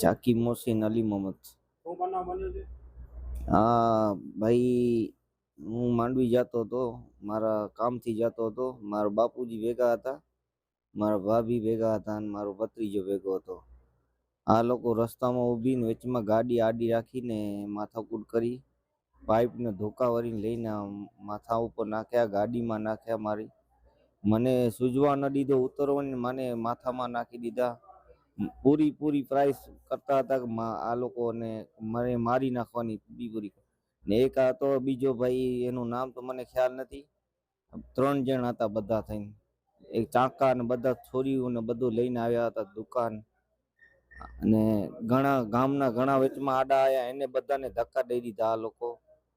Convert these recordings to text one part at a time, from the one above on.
ચાકી મોસીન અલી મોહમ્મદ. શું બનાવ બન્યો છે? હા ભાઈ હું માંડવી જતો હતો. મારા કામથી જતો હતો. મારા બાપુજી ભેગા હતા. મારા ભાભી ભેગા હતા અને મારો ભત્રીજો ભેગો હતો. આ લોકો રસ્તામાં ઊભીને વચમાં ગાડી આડી રાખીને માથાકૂટ કરી પાઇપને ધોકા વરીને લઈને માથા ઉપર નાખ્યા ગાડીમાં નાખ્યા મારી. મને સૂઝવા ન દીધો ઉતરવાની મને માથામાં નાખી દીધા. પૂરી પૂરી પ્રાઇસ કરતા હતા કે આ લોકોને મને મારી નાખવાની બી પૂરી ને એક આ તો બીજો ભાઈ, એનું નામ તો મને ખ્યાલ નથી. ત્રણ જણ હતા બધા થઈને. એક ચાકા ને બધા છોરીઓ ને બધું લઈને આવ્યા હતા દુકાન. અને ઘણા ગામના ઘણા વચમાં આડા આવ્યા એને બધાને ધક્કા દઈ દીધા આ લોકો.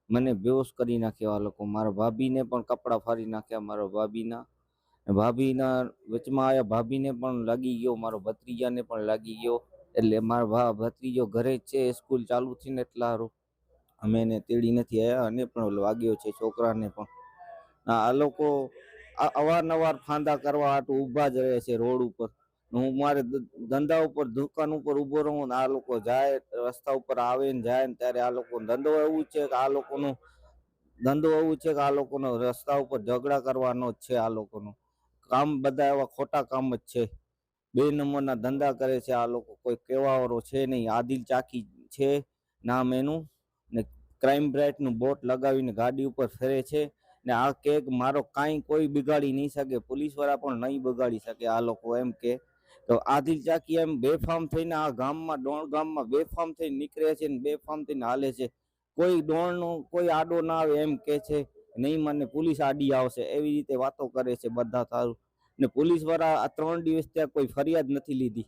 મને બેહોશ કરી નાખ્યા આ લોકો. મારા ભાભીને પણ કપડાં ફાડી નાખ્યા મારા ભાભીના. ભાભીના વચમાં આવ્યા ભાભીને પણ લાગી ગયો, મારો ભત્રીજાને પણ લાગી ગયો. એટલે મારો ભત્રીજો ઘરે જ છે, સ્કૂલ ચાલુ થઈને એટલા હારું અમે એને તેડી નથી આવ્યા અને પણ વાગ્યો છે છોકરાને પણ. આ લોકો અવારનવાર ફાંદા કરવા આટું ઊભા જ રહે છે રોડ ઉપર. હું મારે ધંધા ઉપર, દુકાન ઉપર ઊભો રહું ને આ લોકો જાય, રસ્તા ઉપર આવે ને જાય ને ત્યારે આ લોકો ધંધો એવું છે કે આ લોકોનો ધંધો એવું છે કે આ લોકોનો રસ્તા ઉપર ઝઘડા કરવાનો જ છે આ લોકોનું. કામ બધા એવા ખોટા કામ જ છે. બે નંબરના ધંધા કરે છે, આ લોકો કોઈ કહેવાવાળો છે નહીં. આદિલ ચાકી છે નામ એનું ને ક્રાઇમ બ્રાઇટનું બોટ લગાવીને ગાડી ઉપર ફેરે છે ને આ કેક મારો કાંઈ કોઈ બિગાડી નહીં શકે, પોલીસવાળા પણ નહીં બગાડી શકે આ લોકો એમ કે. તો આદિલ ચાકી એમ બેફામ થઈને આ ગામમાં, ડોણ ગામમાં બેફામ થઈને નીકળે છે ને બેફામ થઈને હાલે છે. કોઈ ડોણનો કોઈ આડો ના આવે એમ કે છે, નહીં મને પોલીસ આડી આવશે. એવી રીતે વાતો કરે છે બધા તારું. ને પોલીસવાળા આ ત્રણ દિવસ ત્યાં કોઈ ફરિયાદ નથી લીધી.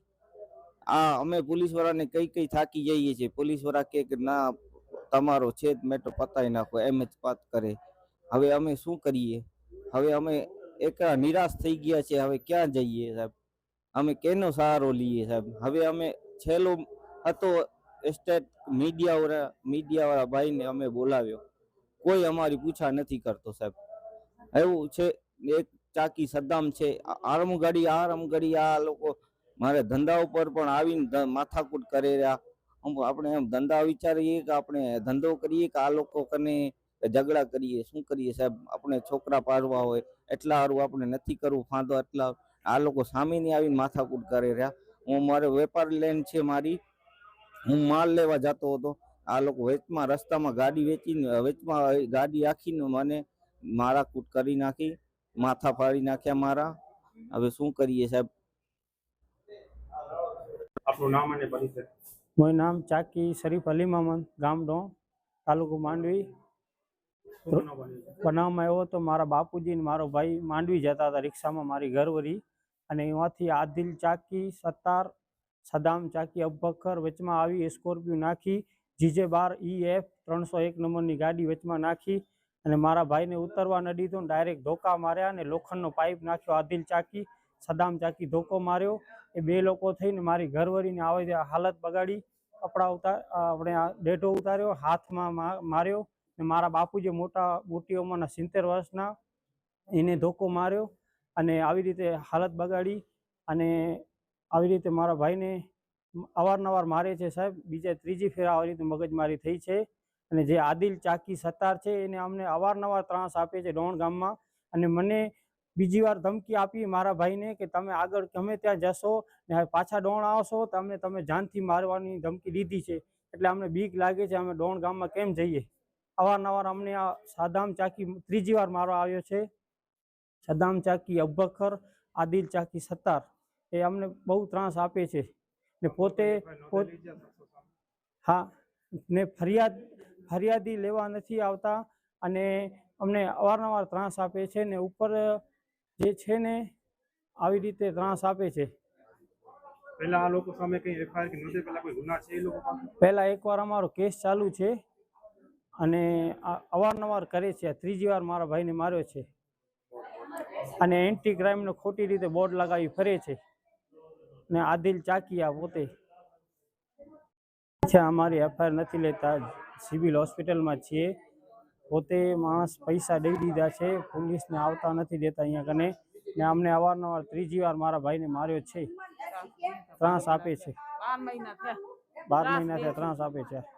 આ અમે પોલીસ વાળાને કઈ કઈ થાકી જઈએ છીએ. પોલીસવાળા કે ના, તમારો છે મેટો પતાવી નાખો, એમ જ વાત કરે. હવે અમે શું કરીએ? હવે અમે એક નિરાશ થઈ ગયા છે હવે ક્યાં જઈએ સાહેબ? અમે કેનો સહારો લઈએ સાહેબ? હવે અમે છેલ્લો હતો સ્ટેટ મીડિયા મીડિયાવાળા ભાઈને અમે બોલાવ્યો. કોઈ અમારી પૂછા નથી કરતો સાહેબ. એવું છે, એક ચાકી સદ્દામ છે. આરમ ઘડી આરમ ઘડી આ લોકો મારે ધંધા ઉપર પણ આવીને માથાકૂટ કરી રહ્યા. આમ આપણે એમ ધંધા વિચારીએ કે આપણે ધંધો કરીએ કે આ લોકો કને ઝઘડા કરીએ, શું કરીએ સાહેબ? આપણે છોકરા પાડવા હોય, એટલા સારું આપણે નથી કરવું, ફાંદો એટલા આ લોકો સામેની આવીને માથાકૂટ કરી રહ્યા. હું મારે વેપાર લેન છે મારી. હું માલ લેવા જતો હતો. આ લોકો વેચમાં, રસ્તામાં ગાડી વેચીને, વેચમાં ગાડી રાખીને મને મારા કૂટ કરી નાખી. માથા ફાડી નાખ્યા મારા. હવે શું કરીએ સાહેબ? આપનું નામ અને પરિચય. મારું નામ ચાકી શરીફ અલી મહમદ ગામ ડોણ તાલુકો માંડવી. બનાવમાં એવો તો મારા બાપુજી ને મારો ભાઈ માંડવી જતા હતા રિક્ષામાં મારી ઘરવરી અને એમાંથી આદિલ ચાકી સત્તાર સદામ ચાકી અબ્બકર વચમાં આવી સ્કોર્પિયો નાખી. જીજે બાર ઈ એફ ત્રણસો એક નંબરની ગાડી વચમાં નાખી. અને મારા ભાઈને ઉતરવા ન દીધો ને ડાયરેક્ટ ધોકા માર્યા અને લોખંડનો પાઇપ નાખ્યો આદિલ ચાકી, સદામ ચાકી ધોકો માર્યો. એ બે લોકો થઈને મારી ઘરવરીને આવી હાલત બગાડી, કપડાં ઉતાર, આપણે ડેટો ઉતાર્યો, હાથમાં માર્યો ને મારા બાપુ જે મોટા મોટી ઉંમરના સિત્તેર વર્ષના, એને ધોકો માર્યો અને આવી રીતે હાલત બગાડી અને આવી રીતે મારા ભાઈને અવારનવાર મારે છે સાહેબ. બીજા ત્રીજી ફેર આવી રીતે મગજમારી થઈ છે. અને જે આદિલ ચાકી સત્તાર છે એને અમને અવારનવાર ત્રાસ આપે છે ડોણ ગામમાં. અને મને બીજી વાર ધમકી આપી મારા ભાઈને કે તમે આગળ ગમે ત્યાં જશો ને પાછા ડોણ આવશો તમે તમે જાનથી મારવાની ધમકી દીધી છે. એટલે અમને બીક લાગે છે અમે ડોણ ગામમાં કેમ જઈએ? અવારનવાર અમને આ સાદામ ચાકી ત્રીજી વાર મારવા આવ્યો છે. સદામ ચાકી અબ્બખર આદિલ ચાકી સત્તાર એ અમને બહુ ત્રાસ આપે છે. ને પોત હા ને ફરિયાદ ફરિયાદી લેવા નથી આવતા અને અમને અવારનવાર ત્રાસ આપે છે ને ઉપર જે છે ને આવી રીતે ત્રાસ આપે છે. પહેલા આ લોકો સામે કઈ એફઆઈઆર કે નોંધે? પહેલા કોઈ ગુના છે એ લોકો પાસે? પહેલાં એકવાર અમારો કેસ ચાલુ છે અને અવારનવાર કરે છે. ત્રીજી વાર મારા ભાઈને માર્યો છે. અને એન્ટી ક્રાઇમનો ખોટી રીતે બોર્ડ લગાવી ફરે છે. ને આદિલ ચાકિયા પોતે છે. અમારી એફઆઈઆર નથી લેતા. સિવિલ હોસ્પિટલમાં છીએ. પોતે માણસ પૈસા દઈ દીધા છે. પોલીસને આવતા નથી દેતા અહીંયા કને. ને અમને અવારનવાર ત્રીજી વાર મારા ભાઈને માર્યો છે. ત્રાસ આપે છે. બાર મહિના થયા. ત્રાસ આપે છે.